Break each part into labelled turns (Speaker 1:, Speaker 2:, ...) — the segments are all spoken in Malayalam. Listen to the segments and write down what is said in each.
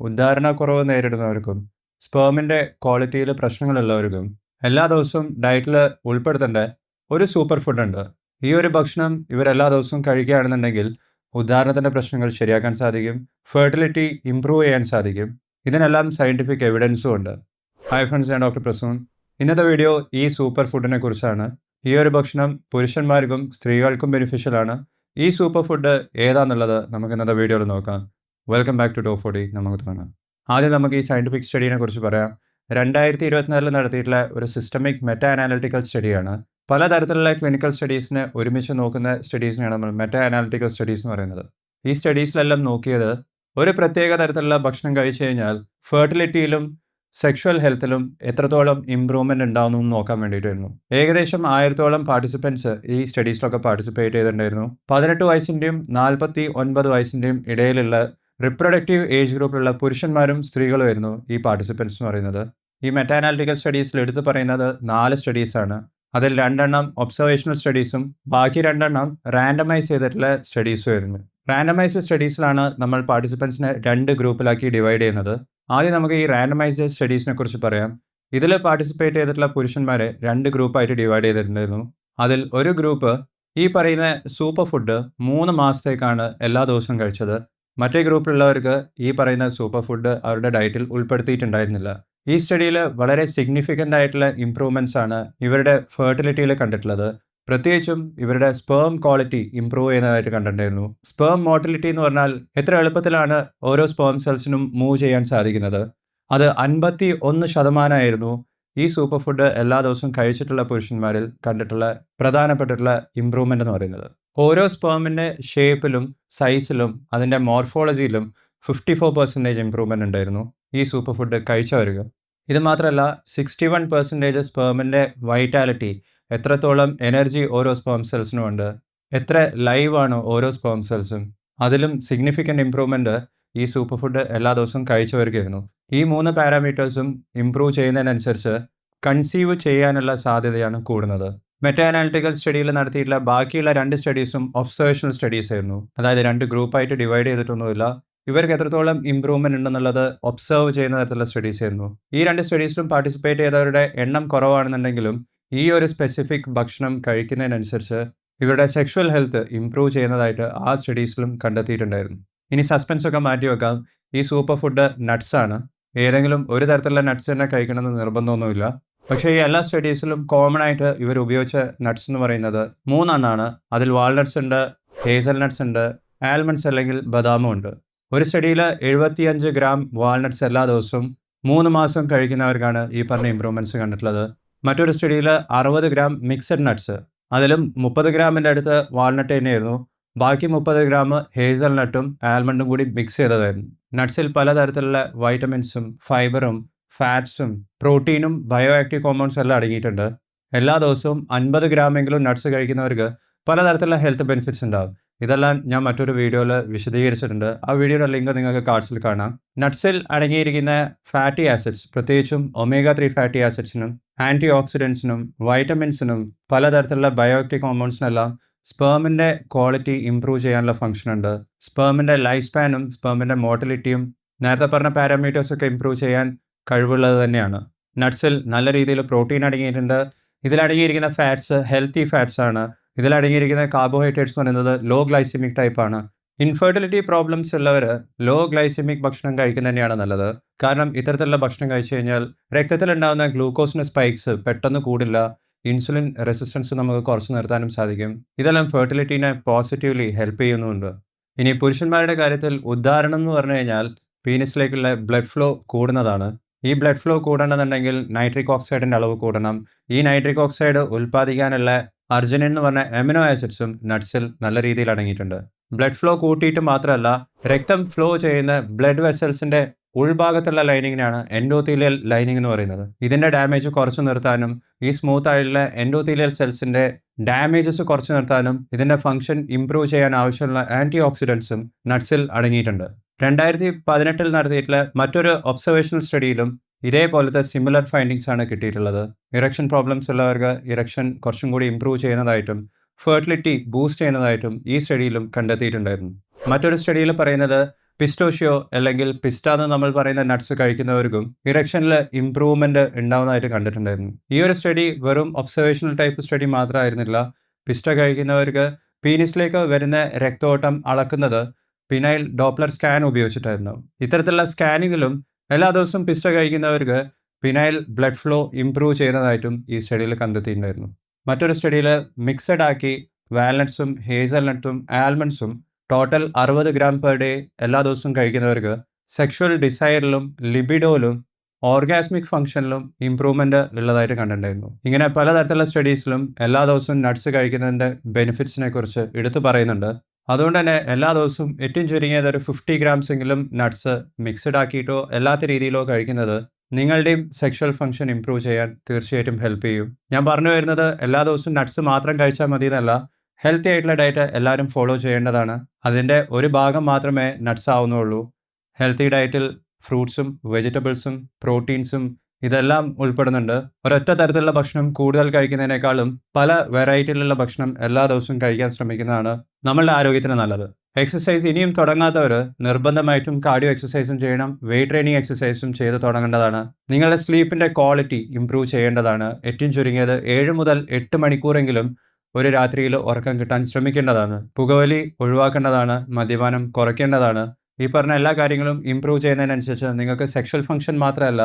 Speaker 1: ഉദ്ധാരണക്കുറവ് നേരിടുന്നവർക്കും സ്പേമിന്റെ ക്വാളിറ്റിയിൽ പ്രശ്നങ്ങളുള്ളവർക്കും എല്ലാ ദിവസവും ഡയറ്റിൽ ഉൾപ്പെടുത്തേണ്ട ഒരു സൂപ്പർ ഫുഡ് ഉണ്ട്. ഈ ഒരു ഭക്ഷണം ഇവരെല്ലാ ദിവസവും കഴിക്കുകയാണെന്നുണ്ടെങ്കിൽ ഉദാഹരണത്തിന്റെ പ്രശ്നങ്ങൾ ശരിയാക്കാൻ സാധിക്കും ഫെർട്ടിലിറ്റി ഇംപ്രൂവ് ചെയ്യാൻ സാധിക്കും. ഇതിനെല്ലാം സയന്റിഫിക് എവിഡൻസും ഉണ്ട്. ഹായ് ഫ്രണ്ട്സ് ഞാൻ ഡോക്ടർ പ്രസൂൺ. ഇന്നത്തെ വീഡിയോ ഈ സൂപ്പർ ഫുഡിനെ കുറിച്ചാണ്. ഈ ഒരു ഭക്ഷണം പുരുഷന്മാർക്കും സ്ത്രീകൾക്കും ബെനിഫിഷ്യൽ ആണ്. ഈ സൂപ്പർ ഫുഡ് ഏതാണെന്നുള്ളത് നമുക്ക് ഇന്നത്തെ വീഡിയോയിൽ നോക്കാം. വെൽക്കം ബാക്ക് ടു ടോ ഫോഡി നമുക്ക് തുടങ്ങാം. ആദ്യം നമുക്ക് ഈ സയന്റിഫിക് സ്റ്റഡീനെ കുറിച്ച് പറയാം. രണ്ടായിരത്തി ഇരുപത്തിനാലിൽ നടത്തിയിട്ടുള്ള ഒരു സിസ്റ്റമിക് മെറ്റ അനാലിറ്റിക്കൽ സ്റ്റഡിയാണ് പലതരത്തിലുള്ള ക്ലിനിക്കൽ സ്റ്റഡീസിനെ ഒരുമിച്ച് നോക്കുന്ന സ്റ്റഡീസിനെയാണ് നമ്മൾ മെറ്റ അനാലിറ്റിക്കൽ സ്റ്റഡീസ് എന്ന് പറയുന്നത്. ഈ സ്റ്റഡീസിലെല്ലാം നോക്കിയത് ഒരു പ്രത്യേക തരത്തിലുള്ള ഭക്ഷണം കഴിച്ചു കഴിഞ്ഞാൽ ഫെർട്ടിലിറ്റിയിലും സെക്ഷൽ ഹെൽത്തിലും എത്രത്തോളം ഇമ്പ്രൂവ്മെന്റ് ഉണ്ടാവുന്നു എന്ന് നോക്കാൻ വേണ്ടിയിട്ടായിരുന്നു. ഏകദേശം ആയിരത്തോളം പാർട്ടിസിപ്പൻസ് ഈ സ്റ്റഡീസിലൊക്കെ പാർട്ടിസിപ്പേറ്റ് ചെയ്തിട്ടുണ്ടായിരുന്നു. പതിനെട്ട് വയസ്സിന്റെയും നാൽപ്പത്തി ഒൻപത് വയസ്സിന്റെയും ഇടയിലുള്ള റിപ്രൊഡക്റ്റീവ് ഏജ് ഗ്രൂപ്പിലുള്ള പുരുഷന്മാരും സ്ത്രീകളുമായിരുന്നു ഈ പാർട്ടിസിപ്പൻസ് എന്ന് പറയുന്നത്. ഈ മെറ്റാനാലിറ്റിക്കൽ സ്റ്റഡീസിൽ എടുത്തു പറയുന്നത് നാല് സ്റ്റഡീസാണ് അതിൽ രണ്ടെണ്ണം ഒബ്സർവേഷണൽ സ്റ്റഡീസും ബാക്കി രണ്ടെണ്ണം റാൻഡമൈസ് ചെയ്തിട്ടുള്ള സ്റ്റഡീസും ആയിരുന്നു. റാൻഡമൈസ്ഡ് സ്റ്റഡീസിലാണ് നമ്മൾ പാർട്ടിസിപ്പൻസിനെ രണ്ട് ഗ്രൂപ്പിലാക്കി ഡിവൈഡ് ചെയ്യുന്നത്. ആദ്യം നമുക്ക് ഈ റാൻഡമൈസ്ഡ് സ്റ്റഡീസിനെ കുറിച്ച് പറയാം. ഇതിൽ പാർട്ടിസിപ്പേറ്റ് ചെയ്തിട്ടുള്ള പുരുഷന്മാരെ രണ്ട് ഗ്രൂപ്പായിട്ട് ഡിവൈഡ് ചെയ്തിട്ടുണ്ടായിരുന്നു. അതിൽ ഒരു ഗ്രൂപ്പ് ഈ പറയുന്ന സൂപ്പർ ഫുഡ് മൂന്ന് മാസത്തേക്കാണ് എല്ലാ ദിവസവും കഴിച്ചത്. മറ്റേ ഗ്രൂപ്പിലുള്ളവർക്ക് ഈ പറയുന്ന സൂപ്പർ ഫുഡ് അവരുടെ ഡയറ്റിൽ ഉൾപ്പെടുത്തിയിട്ടുണ്ടായിരുന്നില്ല. ഈ സ്റ്റഡിയിൽ വളരെ സിഗ്നിഫിക്കന്റ് ആയിട്ടുള്ള ഇമ്പ്രൂവ്മെന്റ്സ് ആണ് ഇവരുടെ ഫെർട്ടിലിറ്റിയിൽ കണ്ടിട്ടുള്ളത്. പ്രത്യേകിച്ചും ഇവരുടെ സ്പേം ക്വാളിറ്റി ഇമ്പ്രൂവ് ചെയ്യുന്നതായിട്ട് കണ്ടിട്ടുണ്ടായിരുന്നു. സ്പേം മോട്ടിലിറ്റി എന്ന് പറഞ്ഞാൽ എത്ര എളുപ്പത്തിലാണ് ഓരോ സ്പേം സെൽസിനും മൂവ് ചെയ്യാൻ സാധിക്കുന്നത്? അത് അൻപത്തി ഒന്ന് ശതമാനമായിരുന്നു ഈ സൂപ്പർ ഫുഡ് എല്ലാ ദിവസവും കഴിച്ചിട്ടുള്ള പുരുഷന്മാരിൽ കണ്ടിട്ടുള്ള പ്രധാനപ്പെട്ടിട്ടുള്ള ഇമ്പ്രൂവ്മെന്റ് എന്ന് പറയുന്നത്. ഓരോ സ്പേമിന്റെ ഷേപ്പിലും സൈസിലും അതിന്റെ മോർഫോളജിയിലും ഫിഫ്റ്റി ഫോർ പെർസെന്റേജ് ഇമ്പ്രൂവ്മെന്റ് ഉണ്ടായിരുന്നു ഈ സൂപ്പർ ഫുഡ് കഴിച്ചവർക്ക് ഇത് മാത്രമല്ല സിക്സ്റ്റി വൺ പെർസെന്റേജ് സ്പേമിന്റെ വൈറ്റാലിറ്റി എത്രത്തോളം എനർജി ഓരോ സ്പേം സെൽസിനും ഉണ്ട് എത്ര ലൈവാണ് ഓരോ സ്പേം സെൽസും അതിലും സിഗ്നിഫിക്കന്റ് ഇമ്പ്രൂവ്മെന്റ് ഈ സൂപ്പർ ഫുഡ് എല്ലാ ദിവസവും കഴിച്ചവർക്കായിരുന്നു ഈ മൂന്ന് പാരാമീറ്റേഴ്സും ഇമ്പ്രൂവ് ചെയ്യുന്നതിനനുസരിച്ച് കൺസീവ് ചെയ്യാനുള്ള സാധ്യതയാണ് കൂടുന്നത്. മെറ്റാ അനാലിറ്റിക്കൽ സ്റ്റഡിയിൽ നടത്തിയിട്ടുള്ള ബാക്കിയുള്ള രണ്ട് സ്റ്റഡീസും ഒബ്സർവേഷണൽ സ്റ്റഡീസ് ആയിരുന്നു. അതായത് രണ്ട് ഗ്രൂപ്പായിട്ട് ഡിവൈഡ് ചെയ്തിട്ടൊന്നുമില്ല. ഇവർക്ക് എത്രത്തോളം ഇമ്പ്രൂവ്മെന്റ് ഉണ്ടെന്നുള്ളത് ഒബ്സർവ് ചെയ്യുന്ന തരത്തിലുള്ള സ്റ്റഡീസ് ആയിരുന്നു. ഈ രണ്ട് സ്റ്റഡീസിലും പാർട്ടിസിപ്പേറ്റ് ചെയ്തവരുടെ എണ്ണം കുറവാണെന്നുണ്ടെങ്കിലും ഈ ഒരു സ്പെസിഫിക് ഭക്ഷണം കഴിക്കുന്നതിനനുസരിച്ച് ഇവരുടെ സെക്ഷുവൽ ഹെൽത്ത് ഇംപ്രൂവ് ചെയ്യുന്നതായിട്ട് ആ സ്റ്റഡീസിലും കണ്ടെത്തിയിട്ടുണ്ടായിരുന്നു. ഇനി സസ്പെൻസ് ഒക്കെ മാറ്റി വെക്കാം. ഈ സൂപ്പർ ഫുഡ് നട്സ് ആണ്. ഏതെങ്കിലും ഒരു തരത്തിലുള്ള നട്ട്സ് തന്നെ കഴിക്കണമെന്ന് നിർബന്ധമൊന്നുമില്ല. പക്ഷേ ഈ എല്ലാ സ്റ്റഡീസിലും കോമൺ ആയിട്ട് ഇവർ ഉപയോഗിച്ച നട്ട്സ് എന്ന് പറയുന്നത് മൂന്നെണ്ണാണ്. അതിൽ വാൾനട്ട്സ് ഉണ്ട് ഹേസൽ നട്ട്സ് ഉണ്ട് ആൽമണ്ട്സ് അല്ലെങ്കിൽ ബദാമും ഉണ്ട്. ഒരു സ്റ്റഡിയിൽ എഴുപത്തിയഞ്ച് ഗ്രാം വാൾനട്ട്സ് എല്ലാ ദിവസവും മൂന്ന് മാസം കഴിക്കുന്നവർക്കാണ് ഈ പറഞ്ഞ ഇമ്പ്രൂവ്മെന്റ്സ് കണ്ടിട്ടുള്ളത്. മറ്റൊരു സ്റ്റഡിയിൽ അറുപത് ഗ്രാം മിക്സഡ് നട്ട്സ് അതിലും മുപ്പത് ഗ്രാമിന്റെ അടുത്ത് വാൾനട്ട് തന്നെയായിരുന്നു. ബാക്കി മുപ്പത് ഗ്രാം ഹേസൽ നട്ടും ആൽമണ്ടും കൂടി മിക്സ് ചെയ്തതായിരുന്നു. നട്ട്സിൽ പലതരത്തിലുള്ള വൈറ്റമിൻസും ഫൈബറും ഫാറ്റ്സും പ്രോട്ടീനും ബയോ ആക്റ്റീവ് കോമ്പൗണ്ട്സ് എല്ലാം അടങ്ങിയിട്ടുണ്ട്. എല്ലാ ദിവസവും അൻപത് ഗ്രാമെങ്കിലും നട്ട്സ് കഴിക്കുന്നവർക്ക് പലതരത്തിലുള്ള ഹെൽത്ത് ബെനിഫിറ്റ്സ് ഉണ്ടാകും ഇതെല്ലാം ഞാൻ മറ്റൊരു വീഡിയോയിൽ വിശദീകരിച്ചിട്ടുണ്ട്. ആ വീഡിയോയുടെ ലിങ്ക് നിങ്ങൾക്ക് കാർഡ്സിൽ കാണാം. നട്ട്സിൽ അടങ്ങിയിരിക്കുന്ന ഫാറ്റി ആസിഡ്സ് പ്രത്യേകിച്ചും ഒമേഗ ത്രീ ഫാറ്റി ആസിഡ്സിനും ആന്റി ഓക്സിഡൻസിനും വൈറ്റമിൻസിനും പലതരത്തിലുള്ള ബയോക്റ്റിക് കോമ്പൗണ്ട്സിനെല്ലാം സ്പേമിന്റെ ക്വാളിറ്റി ഇംപ്രൂവ് ചെയ്യാനുള്ള ഫംഗ്ഷൻ ഉണ്ട്. സ്പേമിന്റെ ലൈഫ് സ്പാനും സ്പേമിന്റെ മോട്ടിലിറ്റിയും നേരത്തെ പറഞ്ഞ പാരാമീറ്റേഴ്സൊക്കെ ഇംപ്രൂവ് ചെയ്യാൻ കഴിവുള്ളത് തന്നെയാണ്. നട്ട്സിൽ നല്ല രീതിയിൽ പ്രോട്ടീൻ അടങ്ങിയിട്ടുണ്ട്. ഇതിലടങ്ങിയിരിക്കുന്ന ഫാറ്റ്സ് ഹെൽത്തി ഫാറ്റ്സ് ആണ്. ഇതിലടങ്ങിയിരിക്കുന്ന കാർബോഹൈഡ്രേറ്റ്സ് എന്ന് പറയുന്നത് ലോ ഗ്ലൈസിമിക് ടൈപ്പാണ് ഇൻഫെർട്ടിലിറ്റി പ്രോബ്ലംസ് ഉള്ളവർ ലോ ഗ്ലൈസിമിക് ഭക്ഷണം കഴിക്കുന്നത് തന്നെയാണ് നല്ലത്. കാരണം ഇത്തരത്തിലുള്ള ഭക്ഷണം കഴിച്ചു കഴിഞ്ഞാൽ രക്തത്തിലുണ്ടാകുന്ന ഗ്ലൂക്കോസിന്റെ സ്പൈക്സ് പെട്ടെന്ന് കൂടില്ല. ഇൻസുലിൻ റെസിസ്റ്റൻസ് നമുക്ക് കുറച്ച് നിർത്താനും സാധിക്കും. ഇതെല്ലാം ഫെർട്ടിലിറ്റീനെ പോസിറ്റീവ്ലി ഹെൽപ്പ് ചെയ്യുന്നുമുണ്ട് ഇനി പുരുഷന്മാരുടെ കാര്യത്തിൽ ഉദാഹരണം എന്ന് പറഞ്ഞു കഴിഞ്ഞാൽ പീനസിലേക്കുള്ള ബ്ലഡ് ഫ്ലോ കൂടുന്നതാണ്. ഈ ബ്ലഡ് ഫ്ലോ കൂടണമെന്നുണ്ടെങ്കിൽ നൈട്രിക് ഓക്സൈഡിന്റെ അളവ് കൂടണം. ഈ നൈട്രിക് ഓക്സൈഡ് ഉൽപ്പാദിക്കാനുള്ള അർജനിൻ എന്ന് പറഞ്ഞ എമിനോ ആസിഡ്സും നട്ട്സിൽ നല്ല രീതിയിൽ അടങ്ങിയിട്ടുണ്ട്. ബ്ലഡ് ഫ്ലോ കൂട്ടിയിട്ട് മാത്രമല്ല രക്തം ഫ്ലോ ചെയ്യുന്ന ബ്ലഡ് വെസൽസിന്റെ ഉൾഭാഗത്തുള്ള ലൈനിങ്ങിനാണ് എൻഡോത്തീലിയൽ ലൈനിങ് എന്ന് പറയുന്നത്. ഇതിന്റെ ഡാമേജ് കുറച്ച് നിർത്താനും ഈ സ്മൂത്ത് ആയിട്ടുള്ള എൻഡോത്തീലിയൽ സെൽസിന്റെ ഡാമേജസ് കുറച്ച് നിർത്താനും ഇതിന്റെ ഫംഗ്ഷൻ ഇംപ്രൂവ് ചെയ്യാൻ ആവശ്യമുള്ള ആന്റി ഓക്സിഡൻസും നട്ട്സിൽ അടങ്ങിയിട്ടുണ്ട്. രണ്ടായിരത്തി പതിനെട്ടിൽ നടത്തിയിട്ടുള്ള മറ്റൊരു ഒബ്സർവേഷണൽ സ്റ്റഡിയിലും ഇതേപോലത്തെ സിമിലർ ഫൈൻഡിങ്സ് ആണ് കിട്ടിയിട്ടുള്ളത്. ഇറക്ഷൻ പ്രോബ്ലംസ് ഉള്ളവർക്ക് ഇറക്ഷൻ കുറച്ചും കൂടി ഇമ്പ്രൂവ് ചെയ്യുന്നതായിട്ടും ഫെർട്ടിലിറ്റി ബൂസ്റ്റ് ചെയ്യുന്നതായിട്ടും ഈ സ്റ്റഡിയിലും കണ്ടെത്തിയിട്ടുണ്ടായിരുന്നു. മറ്റൊരു സ്റ്റഡിയിൽ പറയുന്നത് പിസ്റ്റോഷ്യോ അല്ലെങ്കിൽ പിസ്റ്റ എന്ന് നമ്മൾ പറയുന്ന നട്ട്സ് കഴിക്കുന്നവർക്കും ഇറക്ഷനിൽ ഇംപ്രൂവ്മെന്റ് ഉണ്ടാവുന്നതായിട്ട് കണ്ടിട്ടുണ്ടായിരുന്നു. ഈ ഒരു സ്റ്റഡി വെറും ഒബ്സർവേഷണൽ ടൈപ്പ് സ്റ്റഡി മാത്രമായിരുന്നില്ല. പിസ്റ്റ കഴിക്കുന്നവർക്ക് പീനിസിലേക്ക് വരുന്ന രക്തോട്ടം അളക്കുന്നത് പിനൈൽ ഡോപ്ലർ സ്കാൻ ഉപയോഗിച്ചിട്ടായിരുന്നു. ഇത്തരത്തിലുള്ള സ്കാനിങ്ങിലും എല്ലാ ദിവസവും പിസ്റ്റ കഴിക്കുന്നവർക്ക് പിനൈൽ ബ്ലഡ് ഫ്ലോ ഇംപ്രൂവ് ചെയ്യുന്നതായിട്ടും ഈ സ്റ്റഡിയിൽ കണ്ടെത്തിയിട്ടുണ്ടായിരുന്നു. മറ്റൊരു സ്റ്റഡിയിൽ മിക്സഡ് ആക്കി വാലൻസും ഹേസൽനട്ടും ആൽമണ്ട്സും ടോട്ടൽ അറുപത് ഗ്രാം പെർ ഡേ എല്ലാ ദിവസവും കഴിക്കുന്നവർക്ക് സെക്ഷുവൽ ഡിസൈറിലും ലിബിഡോയിലും ഓർഗാസ്മിക് ഫംഗ്ഷനിലും ഇമ്പ്രൂവ്മെന്റ് ഉള്ളതായിട്ട് കണ്ടിട്ടുണ്ടായിരുന്നു. ഇങ്ങനെ പലതരത്തിലുള്ള സ്റ്റഡീസിലും എല്ലാ ദിവസവും നട്ട്സ് കഴിക്കുന്നതിന്റെ ബെനിഫിറ്റ്സിനെ കുറിച്ച് എടുത്തു പറയുന്നുണ്ട്. അതുകൊണ്ട് തന്നെ എല്ലാ ദിവസവും ഏറ്റവും ചുരുങ്ങിയത് ഒരു ഫിഫ്റ്റി ഗ്രാംസ് എങ്കിലും നട്ട്സ് മിക്സഡ് ആക്കിയിട്ടോ അല്ലാത്ത രീതിയിലോ കഴിക്കുന്നത് നിങ്ങളുടെയും സെക്ഷൽ ഫംഗ്ഷൻ ഇംപ്രൂവ് ചെയ്യാൻ തീർച്ചയായിട്ടും ഹെൽപ്പ് ചെയ്യും. ഞാൻ പറഞ്ഞു വരുന്നത് എല്ലാ ദിവസവും നട്ട്സ് മാത്രം കഴിച്ചാൽ മതി എന്നല്ല ഹെൽത്തി ആയിട്ടുള്ള ഡയറ്റ് എല്ലാവരും ഫോളോ ചെയ്യേണ്ടതാണ്. അതിന്റെ ഒരു ഭാഗം മാത്രമേ നട്ട്സ് ആവുന്നുള്ളൂ. ഹെൽത്തി ഡയറ്റിൽ ഫ്രൂട്ട്സും വെജിറ്റബിൾസും പ്രോട്ടീൻസും ഇതെല്ലാം ഉൾപ്പെടുന്നുണ്ട്. ഒരൊറ്റ തരത്തിലുള്ള ഭക്ഷണം കൂടുതൽ കഴിക്കുന്നതിനേക്കാളും പല വെറൈറ്റിയിലുള്ള ഭക്ഷണം എല്ലാ ദിവസവും കഴിക്കാൻ ശ്രമിക്കുന്നതാണ് നമ്മളുടെ ആരോഗ്യത്തിന് നല്ലത്. എക്സസൈസ് ഇനിയും തുടങ്ങാത്തവർ നിർബന്ധമായിട്ടും കാർഡിയോ എക്സസൈസും ചെയ്യണം വെയിറ്റ് ട്രെയിനിങ് എക്സസൈസും ചെയ്ത് തുടങ്ങേണ്ടതാണ്. നിങ്ങളുടെ സ്ലീപ്പിന്റെ ക്വാളിറ്റി ഇംപ്രൂവ് ചെയ്യേണ്ടതാണ്. ഏറ്റവും ചുരുങ്ങിയത് ഏഴ് മുതൽ എട്ട് മണിക്കൂറെങ്കിലും ഒരു രാത്രിയിൽ ഉറക്കം കിട്ടാൻ ശ്രമിക്കേണ്ടതാണ്. പുകവലി ഒഴിവാക്കേണ്ടതാണ് മദ്യപാനം കുറയ്ക്കേണ്ടതാണ്. ഈ പറഞ്ഞ എല്ലാ കാര്യങ്ങളും ഇംപ്രൂവ് ചെയ്യുന്നതിനനുസരിച്ച് നിങ്ങൾക്ക് സെക്ഷൽ ഫംഗ്ഷൻ മാത്രമല്ല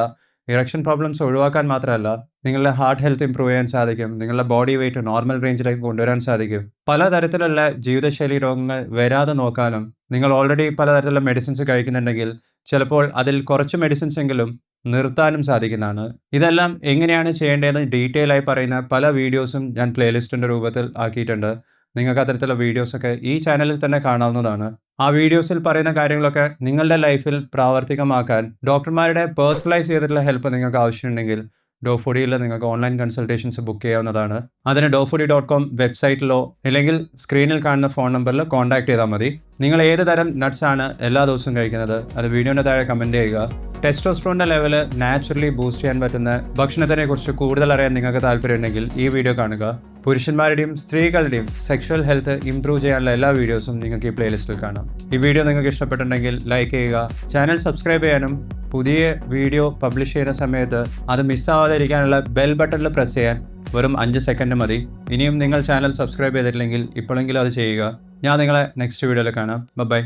Speaker 1: ഇറക്ഷൻ പ്രോബ്ലംസ് ഒഴിവാക്കാൻ മാത്രമല്ല നിങ്ങളുടെ ഹാർട്ട് ഹെൽത്ത് ഇമ്പ്രൂവ് ചെയ്യാൻ സാധിക്കും നിങ്ങളുടെ ബോഡി വെയിറ്റ് നോർമൽ റേഞ്ചിലേക്ക് കൊണ്ടുവരാൻ സാധിക്കും. പലതരത്തിലുള്ള ജീവിതശൈലി രോഗങ്ങൾ വരാതെ നോക്കാനും നിങ്ങൾ ഓൾറെഡി പലതരത്തിലുള്ള മെഡിസിൻസ് കഴിക്കുന്നുണ്ടെങ്കിൽ ചിലപ്പോൾ അതിൽ കുറച്ച് മെഡിസിൻസ് എങ്കിലും നിർത്താനും സാധിക്കുന്നതാണ്. ഇതെല്ലാം എങ്ങനെയാണ് ചെയ്യേണ്ടതെന്ന് ഡീറ്റെയിൽ ആയി പറയുന്ന പല വീഡിയോസും ഞാൻ പ്ലേലിസ്റ്റിന്റെ രൂപത്തിൽ ആക്കിയിട്ടുണ്ട്. നിങ്ങൾക്ക് അത്തരത്തിലുള്ള വീഡിയോസൊക്കെ ഈ ചാനലിൽ തന്നെ കാണാവുന്നതാണ്. ആ വീഡിയോസിൽ പറയുന്ന കാര്യങ്ങളൊക്കെ നിങ്ങളുടെ ലൈഫിൽ പ്രാവർത്തികമാക്കാൻ ഡോക്ടർമാരുടെ പേഴ്സണലൈസ് ചെയ്തിട്ടുള്ള ഹെൽപ്പ് നിങ്ങൾക്ക് ആവശ്യമുണ്ടെങ്കിൽ ഡോഫോഡിയിൽ നിങ്ങൾക്ക് ഓൺലൈൻ കൺസൾട്ടേഷൻസ് ബുക്ക് ചെയ്യാവുന്നതാണ്. അതിന് ഡോഫുഡി ഡോട്ട് കോം വെബ്സൈറ്റിലോ അല്ലെങ്കിൽ സ്ക്രീനിൽ കാണുന്ന ഫോൺ നമ്പറിൽ കോൺടാക്ട് ചെയ്താൽ മതി. നിങ്ങൾ ഏത് തരം നട്ട്സ് ആണ് എല്ലാ ദിവസവും കഴിക്കുന്നത്? അത് വീഡിയോന്റെ താഴെ കമന്റ് ചെയ്യുക. ടെസ്റ്റോസ്ട്രോണിന്റെ ലെവൽ നാച്ചുറലി ബൂസ്റ്റ് ചെയ്യാൻ പറ്റുന്ന ഭക്ഷണത്തിനെ കുറിച്ച് കൂടുതൽ അറിയാൻ നിങ്ങൾക്ക് താല്പര്യമുണ്ടെങ്കിൽ ഈ വീഡിയോ കാണുക. പുരുഷന്മാരുടെയും സ്ത്രീകളുടെയും സെക്ഷൽ ഹെൽത്ത് ഇംപ്രൂവ് ചെയ്യാനുള്ള എല്ലാ വീഡിയോസും നിങ്ങൾക്ക് ഈ പ്ലേലിസ്റ്റിൽ കാണാം. ഈ വീഡിയോ നിങ്ങൾക്ക് ഇഷ്ടപ്പെട്ടുണ്ടെങ്കിൽ ലൈക്ക് ചെയ്യുക ചാനൽ സബ്സ്ക്രൈബ് ചെയ്യാനും പുതിയ വീഡിയോ പബ്ലിഷ് ചെയ്യുന്ന സമയത്ത് അത് മിസ്സാവാതിരിക്കാനുള്ള ബെൽ ബട്ടണിൽ പ്രസ് ചെയ്യാൻ വെറും അഞ്ച് സെക്കൻഡ് മതി. ഇനിയും നിങ്ങൾ ചാനൽ സബ്സ്ക്രൈബ് ചെയ്തിട്ടില്ലെങ്കിൽ ഇപ്പോഴെങ്കിലും അത് ചെയ്യുക. ഞാൻ നിങ്ങളെ നെക്സ്റ്റ് വീഡിയോയിൽ കാണാം. ബൈ